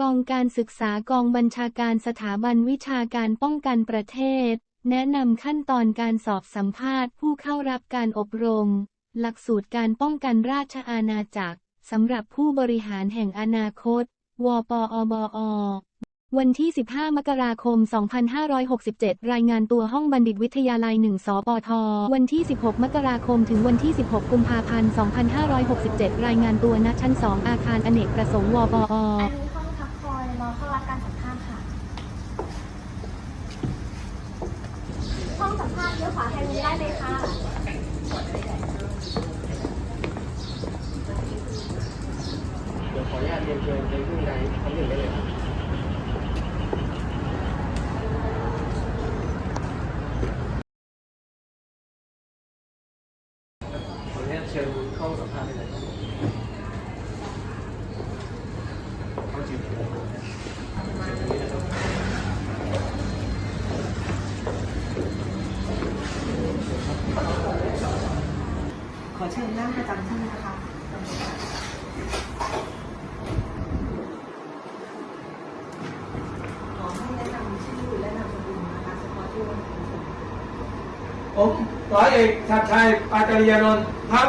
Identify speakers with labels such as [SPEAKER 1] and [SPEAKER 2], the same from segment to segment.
[SPEAKER 1] กองการศึกษากองบัญชาการสถาบันวิชาการป้องกันประเทศ แนะนำขั้นตอนการสอบสัมภาษณ์ ผู้เข้ารับการอบรม หลักสูตรการป้องกันราชอาณาจักรสำหรับผู้บริหารแห่งอนาคต วปอบอวันที่ 15 มกราคม 2567 รายงานตัวห้องบัณฑิตวิทยาลัย 1 สปท วันที่ 16 มกราคม ถึงวันที่ 16 กุมภาพันธ์ 2567 รายงานตัวณชั้น 2 อาคารอเนกประสงค์ วปอ
[SPEAKER 2] อันนี้ห้องพักคอยรอเข้ารับการสัมภาษณ์ค่ะ ห้องสัมภาษณ์เลี้ยวขวาทางนี้ได้เลยค่ะ
[SPEAKER 3] เดี๋ยวขออนุญาตเรียนเชิญไปขึ้นในชั้นหนึ่งได้เลยครับขออนุญาตเชิญเข้าสัมภาษณ์ได้เลยครับ
[SPEAKER 4] ชิญนั่งประจำที่นะคะขอให้แนะนำชื่อและนามสกุลนะคะเฉพาะที่วัน
[SPEAKER 5] ผมร้อยเอกชัดชัยปาจริยานนท์ครับ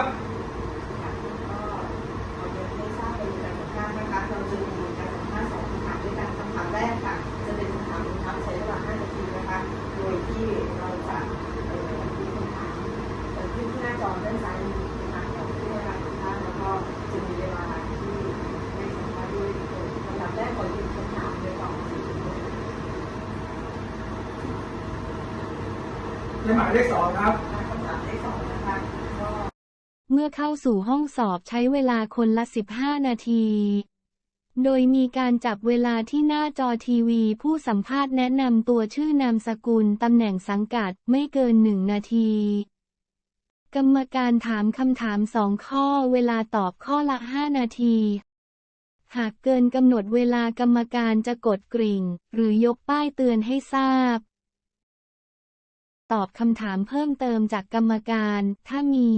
[SPEAKER 4] ในหมาย
[SPEAKER 5] เลขสองครับ
[SPEAKER 1] เมื่อเข้าสู่ห้องสอบใช้เวลาคนละ 15 นาที โดยมีการจับเวลาที่หน้าจอทีวี ผู้สัมภาษณ์แนะนำตัวชื่อนามสกุลตำแหน่งสังกัดไม่เกินหนึ่งนาที กรรมการถามคำถามสองข้อเวลาตอบข้อละ 5 นาที หากเกินกำหนดเวลากรรมการจะกดกริ่ง หรือยกป้ายเตือนให้ทราบ ตอบคำถามเพิ่มเติมจากกรรมการ ถ้ามี